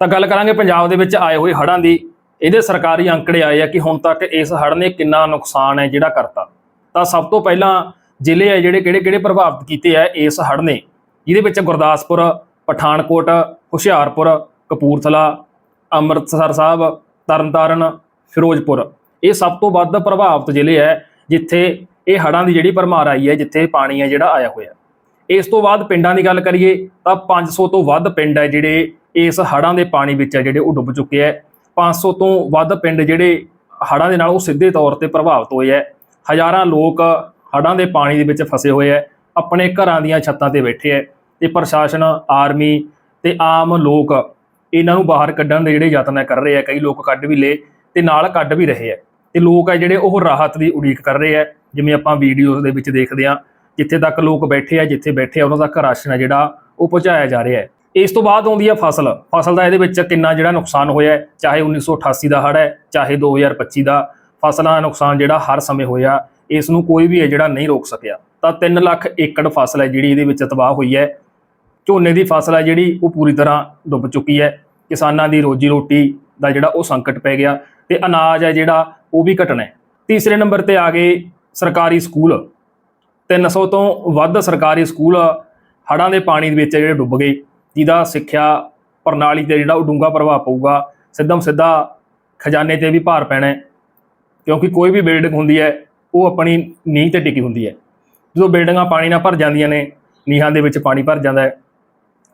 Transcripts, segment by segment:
ਤਾਂ ਗੱਲ ਕਰਾਂਗੇ ਪੰਜਾਬ ਦੇ ਵਿੱਚ ਆਏ ਹੋਏ ਹੜ੍ਹਾਂ ਦੀ। ਇਹਦੇ ਸਰਕਾਰੀ ਅੰਕੜੇ ਆਏ ਆ ਕਿ ਹੁਣ ਤੱਕ ਇਸ ਹੜ੍ਹ ਨੇ ਕਿੰਨਾ ਨੁਕਸਾਨ ਹੈ ਜਿਹੜਾ ਕਰਤਾ। ਤਾਂ ਸਭ ਤੋਂ ਪਹਿਲਾਂ ਜ਼ਿਲ੍ਹੇ ਆ ਜਿਹੜੇ ਕਿਹੜੇ ਕਿਹੜੇ ਪ੍ਰਭਾਵਿਤ ਕੀਤੇ ਆ ਇਸ ਹੜ੍ਹ ਨੇ? ਜਿਹਦੇ ਵਿੱਚ ਗੁਰਦਾਸਪੁਰ, ਪਠਾਨਕੋਟ, ਹੁਸ਼ਿਆਰਪੁਰ, ਕਪੂਰਥਲਾ, ਅੰਮ੍ਰਿਤਸਰ ਸਾਹਿਬ, ਤਰਨਤਾਰਨ, ਫਿਰੋਜ਼ਪੁਰ। ਇਹ ਸਭ ਤੋਂ ਵੱਧ ਪ੍ਰਭਾਵਿਤ ਜ਼ਿਲ੍ਹੇ ਹੈ ਜਿੱਥੇ ਇਹ ਹੜ੍ਹਾਂ ਦੀ ਜਿਹੜੀ ਭਰਮਾਰ ਆਈ ਹੈ, ਜਿੱਥੇ ਪਾਣੀ ਹੈ ਜਿਹੜਾ ਆਇਆ ਹੋਇਆ। ਇਸ ਤੋਂ ਬਾਅਦ ਪਿੰਡਾਂ ਦੀ ਗੱਲ ਕਰੀਏ ਤਾਂ 500 ਤੋਂ ਵੱਧ ਪਿੰਡ ਹੈ ਜਿਹੜੇ ਇਸ ਹੜ੍ਹਾਂ ਦੇ ਪਾਣੀ ਵਿੱਚ ਹੈ ਜਿਹੜੇ ਉਹ ਡੁੱਬ ਚੁੱਕੇ ਹੈ। 500 ਤੋਂ ਵੱਧ ਪਿੰਡ ਜਿਹੜੇ ਹੜ੍ਹਾਂ ਦੇ ਨਾਲ ਉਹ ਸਿੱਧੇ ਤੌਰ ਤੇ ਪ੍ਰਭਾਵਿਤ ਹੋਏ ਹੈ। ਹਜ਼ਾਰਾਂ ਲੋਕ ਹੜ੍ਹਾਂ ਦੇ ਪਾਣੀ ਦੇ ਵਿੱਚ ਫਸੇ ਹੋਏ ਹੈ। ਆਪਣੇ ਘਰਾਂ ਦੀਆਂ ਛੱਤਾਂ ਤੇ ਬੈਠੇ ਹੈ ਤੇ ਪ੍ਰਸ਼ਾਸਨ, ਆਰਮੀ ਤੇ ਆਮ ਲੋਕ ਇਹਨਾਂ ਨੂੰ ਬਾਹਰ ਕੱਢਣ ਦੇ ਜਿਹੜੇ ਯਤਨ ਕਰ ਰਹੇ ਆ ਕਈ ਲੋਕ ਕੱਢ ਵੀ ਲਏ ਤੇ ਨਾਲ ਕੱਢ ਵੀ ਰਹੇ ਆ ਤੇ ਲੋਕ ਹੈ ਜਿਹੜੇ ਉਹ ਰਾਹਤ ਦੀ ਉਡੀਕ ਕਰ ਰਹੇ ਆ ਜਿਵੇਂ ਆਪਾਂ ਵੀਡੀਓਜ਼ ਦੇ ਵਿੱਚ ਦੇਖਦੇ ਆ ਜਿੱਥੇ ਤੱਕ ਲੋਕ ਬੈਠੇ ਆ ਜਿੱਥੇ ਬੈਠੇ ਆ ਉਹਨਾਂ ਤੱਕ ਰਾਸ਼ਨ ਹੈ ਜਿਹੜਾ ਉਹ ਪਹੁੰਚਾਇਆ ਜਾ ਰਿਹਾ ਹੈ। ਇਸ ਤੋਂ ਬਾਅਦ ਆਉਂਦੀ ਹੈ ਫਸਲ। ਫਸਲ ਦਾ ਇਹਦੇ ਵਿੱਚ ਕਿੰਨਾ ਜਿਹੜਾ ਨੁਕਸਾਨ ਹੋਇਆ ਹੈ, ਚਾਹੇ 1988 ਦਾ ਹੜ੍ਹ ਹੈ ਚਾਹੇ 2025 ਦਾ ਫਸਲਾਂ ਦਾ ਨੁਕਸਾਨ ਜਿਹੜਾ ਹਰ ਸਮੇਂ ਹੋਇਆ ਇਸ ਨੂੰ ਕੋਈ ਵੀ ਹੈ ਜਿਹੜਾ ਨਹੀਂ ਰੋਕ ਸਕਿਆ। ਤਾਂ 3 ਲੱਖ ਏਕੜ ਫਸਲ ਹੈ ਜਿਹੜੀ ਇਹਦੇ ਵਿੱਚ ਤਬਾਹ ਹੋਈ ਹੈ। ਝੋਨੇ ਦੀ ਫਸਲ ਹੈ ਜਿਹੜੀ ਉਹ ਪੂਰੀ ਤਰ੍ਹਾਂ ਡੁੱਬ ਚੁੱਕੀ ਹੈ। ਕਿਸਾਨਾਂ ਦੀ ਰੋਜੀ ਰੋਟੀ ਦਾ ਜਿਹੜਾ ਉਹ ਸੰਕਟ ਪੈ ਗਿਆ ਤੇ ਅਨਾਜ ਹੈ ਜਿਹੜਾ ਉਹ ਵੀ ਘਟਣਾ ਹੈ। ਤੀਸਰੇ ਨੰਬਰ ਤੇ ਆ ਗਏ ਸਰਕਾਰੀ ਸਕੂਲ। 300 ਤੋਂ ਵੱਧ ਸਰਕਾਰੀ ਸਕੂਲ ਹੜ੍ਹਾਂ ਦੇ ਪਾਣੀ ਦੇ ਵਿੱਚ ਜਿਹੜੇ ਡੁੱਬ ਗਏ। ਜਿਹਦਾ ਸਿੱਖਿਆ ਪ੍ਰਣਾਲੀ ਤੇ ਜਿਹੜਾ ਉਹ ਡੂੰਘਾ ਪ੍ਰਭਾਵ ਪਊਗਾ, ਸਿੱਧਮ ਸਿੱਧਾ ਖਜ਼ਾਨੇ ਤੇ ਵੀ ਭਾਰ ਪੈਣਾ ਕਿਉਂਕਿ ਕੋਈ ਵੀ ਬਿਲਡਿੰਗ ਹੁੰਦੀ ਹੈ, ਉਹ ਆਪਣੀ ਨੀਂਹ ਤੇ ਟਿਕੀ ਹੁੰਦੀ ਹੈ। ਜਦੋਂ ਬਿਲਡਿੰਗਾਂ ਪਾਣੀ ਨਾਲ ਭਰ ਜਾਂਦੀਆਂ ਨੇ, ਨੀਹਾਂ ਦੇ ਵਿੱਚ ਪਾਣੀ ਭਰ ਜਾਂਦਾ ਹੈ,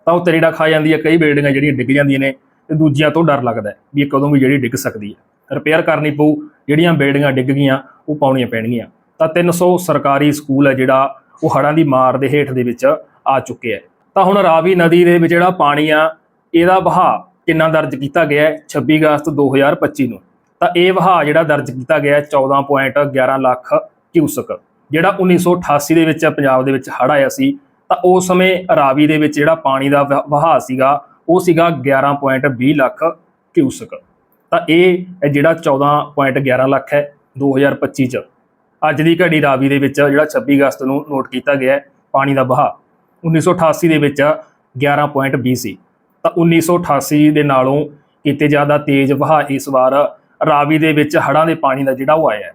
ਤਾਂ ਉਹ ਤਰੇੜਾ ਖਾ ਜਾਂਦੀ ਹੈ, ਕਈ ਬਿਲਡਿੰਗਾਂ ਜਿਹੜੀਆਂ ਡਿੱਗ ਜਾਂਦੀਆਂ ਨੇ ਤੇ ਦੂਜਿਆਂ ਤੋਂ ਡਰ ਲੱਗਦਾ ਹੈ ਵੀ ਇਹ ਕਦੋਂ ਵੀ ਜਿਹੜੀ ਡਿੱਗ ਸਕਦੀ ਹੈ। ਰਿਪੇਅਰ ਕਰਨੀ ਪਊ, ਜਿਹੜੀਆਂ ਬਿਲਡਿੰਗਾਂ ਡਿੱਗ ਗਈਆਂ, ਉਹ ਪਾਉਣੀਆਂ ਪੈਣਗੀਆਂ। ਤਾਂ 300 ਸਰਕਾਰੀ ਸਕੂਲ ਹੈ ਜਿਹੜਾ ਉਹ ਹੜ੍ਹਾਂ ਦੀ ਮਾਰ ਦੇ ਹੇਠ ਦੇ ਵਿੱਚ ਆ ਚੁੱਕੇ ਹੈ। ਤਾਂ ਹੁਣ ਰਾਵੀ ਨਦੀ ਦੇ ਵਿੱਚ ਜਿਹੜਾ ਪਾਣੀ ਆ, ਇਹਦਾ ਵਹਾਅ ਕਿੰਨਾ ਦਰਜ ਕੀਤਾ ਗਿਆ ਹੈ? 26 ਅਗਸਤ 2025 ਨੂੰ। ਤਾਂ ਇਹ ਵਹਾਅ ਜਿਹੜਾ ਦਰਜ ਕੀਤਾ ਗਿਆ ਹੈ 14.11 ਲੱਖ ਕਿਊਸਕ, ਜਿਹੜਾ 1988 ਦੇ ਵਿੱਚ ਪੰਜਾਬ ਦੇ ਵਿੱਚ ਹੜ੍ਹ ਆਇਆ ਸੀ। ਤਾਂ ਉਸ ਸਮੇਂ ਰਾਵੀ ਦੇ ਵਿੱਚ ਜਿਹੜਾ ਪਾਣੀ ਦਾ ਵਹਾਅ ਸੀਗਾ, ਉਹ ਸੀਗਾ 11.20 ਲੱਖ ਕਿਊਸਕ। ਤਾਂ ਇਹ ਹੈ ਜਿਹੜਾ 14.11 ਲੱਖ ਹੈ 2025 ਚ। ਅੱਜ ਦੀ ਘੜੀ ਰਾਵੀ ਦੇ ਵਿੱਚ ਜਿਹੜਾ 26 ਅਗਸਤ ਨੂੰ ਨੋਟ ਕੀਤਾ ਗਿਆ ਪਾਣੀ ਦਾ ਵਹਾਅ। 1988 ਦੇ ਵਿੱਚ 11.20 ਸੀ। ਤਾਂ 1988 ਦੇ ਨਾਲੋਂ ਕਿਤੇ ਜ਼ਿਆਦਾ ਤੇਜ਼ ਵਹਾਅ ਇਸ ਵਾਰ ਰਾਵੀ ਦੇ ਵਿੱਚ ਹੜ੍ਹਾਂ ਦੇ ਪਾਣੀ ਦਾ ਜਿਹੜਾ ਉਹ ਆਇਆ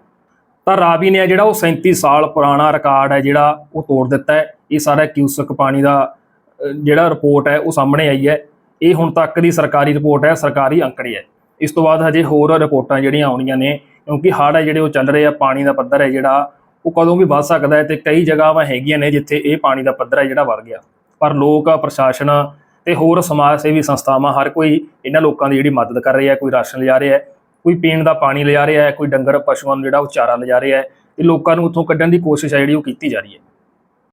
ਤਾਂ ਰਾਵੀ ਨੇ ਜਿਹੜਾ ਉਹ 37 ਸਾਲ ਪੁਰਾਣਾ ਰਿਕਾਰਡ ਹੈ ਜਿਹੜਾ ਉਹ ਤੋੜ ਦਿੱਤਾ ਹੈ। ਇਹ ਸਾਰਾ ਕਿਊਸਕ ਪਾਣੀ ਦਾ ਜਿਹੜਾ ਰਿਪੋਰਟ ਹੈ ਉਹ ਸਾਹਮਣੇ ਆਈ ਹੈ। ਇਹ ਹੁਣ ਤੱਕ ਦੀ ਸਰਕਾਰੀ ਰਿਪੋਰਟ ਹੈ, ਸਰਕਾਰੀ ਅੰਕੜੇ ਹੈ। ਇਸ ਤੋਂ ਬਾਅਦ ਹਜੇ ਹੋਰ ਰਿਪੋਰਟਾਂ ਜਿਹੜੀਆਂ ਆਉਣੀਆਂ ਨੇ, ਕਿਉਂਕਿ ਹੜ੍ਹ ਹੈ ਜਿਹੜੇ ਉਹ ਚੱਲ ਰਹੇ ਆ, ਪਾਣੀ ਦਾ ਪੱਧਰ ਹੈ ਜਿਹੜਾ ਉਹ ਕਦੋਂ ਵੀ ਵੱਧ ਸਕਦਾ ਹੈ ਤੇ ਕਈ ਜਗ੍ਹਾਵਾਂ ਹੈਗੀਆਂ ਨੇ ਜਿੱਥੇ ਇਹ ਪਾਣੀ ਦਾ ਪੱਧਰ ਹੈ ਜਿਹੜਾ ਵੱਧ ਗਿਆ। ਪਰ ਲੋਕ, ਪ੍ਰਸ਼ਾਸਨ ਤੇ ਹੋਰ ਸਮਾਜ ਸੇਵੀ ਸੰਸਥਾਵਾਂ ਹਰ ਕੋਈ ਇਹਨਾਂ ਲੋਕਾਂ ਦੀ ਜਿਹੜੀ ਮਦਦ ਕਰ ਰਿਹਾ ਹੈ, ਕੋਈ ਰਾਸ਼ਨ ਲਿਜਾ ਰਿਹਾ ਹੈ, ਕੋਈ ਪੀਣ ਦਾ ਪਾਣੀ ਲਿਜਾ ਰਿਹਾ ਹੈ, ਕੋਈ ਡੰਗਰ ਪਸ਼ੂਆਂ ਨੂੰ ਜਿਹੜਾ ਉਹ ਚਾਰਾ ਲਿਜਾ ਰਿਹਾ ਹੈ, ਤੇ ਲੋਕਾਂ ਨੂੰ ਉੱਥੋਂ ਕੱਢਣ ਦੀ ਕੋਸ਼ਿਸ਼ ਹੈ ਜਿਹੜੀ ਉਹ ਕੀਤੀ ਜਾ ਰਹੀ ਹੈ।